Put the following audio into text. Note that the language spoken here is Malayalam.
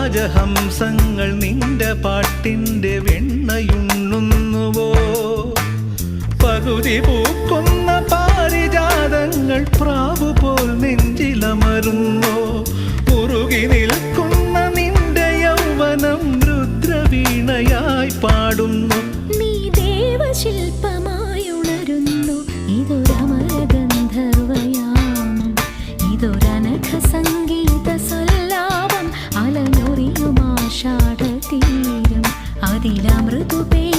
രാജഹംസങ്ങൾ നിന്റെ പാട്ടിന്റെ വെണ്ണയുണ്ണുന്നുവോ? പകുതി പൂക്കുന്ന പാരിജാതങ്ങൾ പ്രാവു പോൽ നെഞ്ചിലമരുന്നോ? കുറുകി നിൽക്കുന്ന നിന്റെ യൗവനം രുദ്രവീണയായി പാടുന്നു. നീ ദേവശില്പമായുണരുന്നു. ഇതൊരനഖ സംഗീത സംഗീതം അതിലമൃതുപേ